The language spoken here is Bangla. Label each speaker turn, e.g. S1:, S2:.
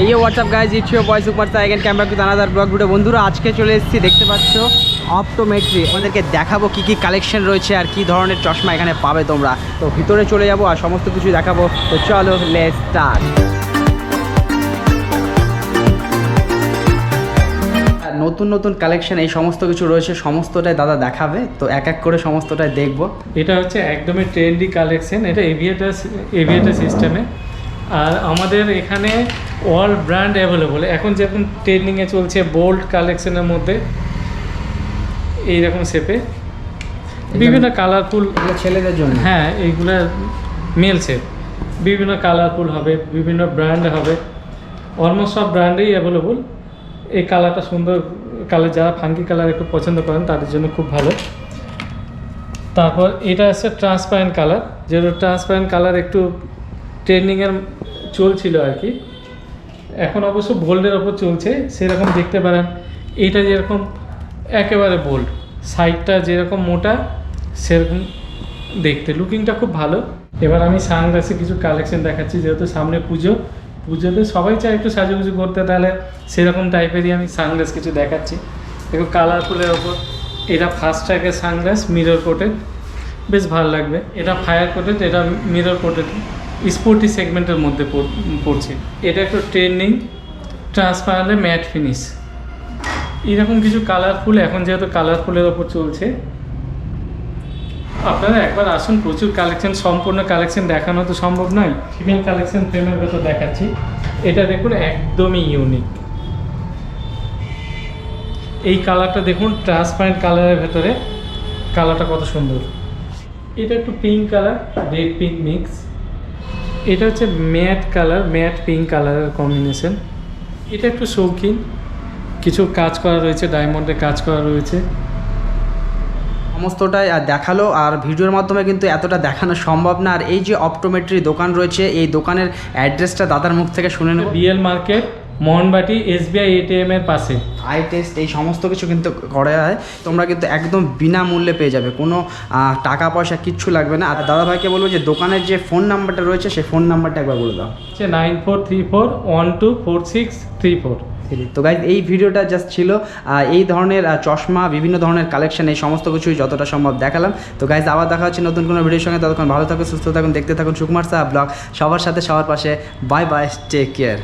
S1: এই what's up guys it's your boy super star again camera to another blog video বন্ধুরা, আজকে চলে এসেছি, দেখতে পাচ্ছ? অপটোমেট্রি আমাদেরকে দেখাবো কি কি কালেকশন রয়েছে আর কি ধরনের চশমা এখানে পাবে তোমরা। তো ভিতরে চলে যাব আর সমস্ত কিছু দেখাবো। তো চলো লেট স্টার্ট নতুন নতুন কালেকশন এই সমস্ত কিছু রয়েছে, সমস্তটাই দাদা দেখাবে। তো এক এক করে সমস্তটাই দেখব।
S2: এটা হচ্ছে একদমই ট্রেন্ডি কালেকশন এটা এভিয়েটার এভিয়েটার সিস্টেমে আর আমাদের এখানে অল ব্র্যান্ড অ্যাভেলেবল এখন যেরকম ট্রেন্ডিংয়ে চলছে বোল্ড কালেকশনের মধ্যে এইরকম শেপে বিভিন্ন কালারফুল
S1: ছেলেদের জন্য।
S2: হ্যাঁ এইগুলো মেল শেপ বিভিন্ন কালারফুল হবে বিভিন্ন ব্র্যান্ড হবে। অলমোস্ট সব ব্র্যান্ডেই অ্যাভেলেবল এই কালারটা সুন্দর কালার যারা ফাঙ্কি কালার একটু পছন্দ করেন তাদের জন্য খুব ভালো। তারপর এটা আছে ট্রান্সপারেন্ট কালার যেটা ট্রান্সপারেন্ট কালার একটু ট্রেন্ডিংয়ের চলছিল আর কি। এখন অবশ্য বোল্ডের ওপর চলছে, সেরকম দেখতে পারেন। এইটা যেরকম একেবারে বোল্ড সাইডটা যেরকম মোটা, সেরকম দেখতে। লুকিংটা খুব ভালো। এবার আমি সানগ্লাসে কিছু কালেকশন দেখাচ্ছি, যেহেতু সামনে পুজো। পুজোতে সবাই চায় একটু সাজুগুজু করতে, তাহলে সেরকম টাইপেরই আমি সানগ্লাস কিছু দেখাচ্ছি। দেখো কালারফুলের ওপর। এটা ফার্স্ট ট্র্যাকের সানগ্লাস মিরর কোটেড বেশ ভালো লাগবে। এটা ফায়ার কোটেড এটা মিরর কোটেড স্পোর্টি সেগমেন্টের মধ্যে পড়- পড়ছে। এটা একটু ট্রেন্ডিং ট্রান্সপারেন্টে ম্যাট ফিনিশ। এরকম কিছু কালারফুল এখন যেহেতু কালারফুলের ওপর চলছে আপনারা একবার আসুন প্রচুর কালেকশন সম্পূর্ণ কালেকশন দেখানো তো সম্ভব নয়। ফিমেল কালেকশন ফ্রেমের ভেতর দেখাচ্ছি। এটা দেখুন একদমই ইউনিক। এই কালারটা দেখুন ট্রান্সপারেন্ট কালারের ভেতরে। কালারটা কত সুন্দর। এটা একটু pink colour red pink mix. এটা হচ্ছে ম্যাট কালার ম্যাট পিঙ্ক কালারের কম্বিনেশন এটা একটু শৌখিন। কিছু কাজ করা রয়েছে ডায়মন্ডের কাজ করা রয়েছে।
S1: সমস্তটাই আর দেখাল আর ভিডিওর মাধ্যমে কিন্তু এতটা দেখানো সম্ভব না। আর এই যে অপটোমেট্রি দোকান রয়েছে এই দোকানের অ্যাড্রেসটা দাদার মুখ থেকে শুনে নেব।
S2: BL market Mohanbati SBI ATM এর পাশে।
S1: আই টেস্ট এই সমস্ত কিছু কিন্তু করে হয়। তোমরা কিন্তু একদম বিনামূল্যে পেয়ে যাবে। কোনো টাকা পয়সা কিচ্ছু লাগবে না। আর দাদা ভাইকে বলব যে দোকানের যে ফোন নাম্বারটা রয়েছে সেই ফোন নাম্বারটা একবার বলে দাও।
S2: হচ্ছে nine four three four one two four six three four.
S1: তো গাইজ এই ভিডিওটা জাস্ট ছিল। এই ধরনের চশমা বিভিন্ন ধরনের কালেকশন এই সমস্ত কিছুই যতটা সম্ভব দেখালাম। তো গাইজ আবার দেখা হচ্ছে নতুন কোনো ভিডিওর সঙ্গে। ততক্ষণ ভালো থাকুন সুস্থ থাকুন দেখতে থাকুন সুকুমার সাহা ব্লগ। সবার সাথে সবার পাশে। Bye bye take care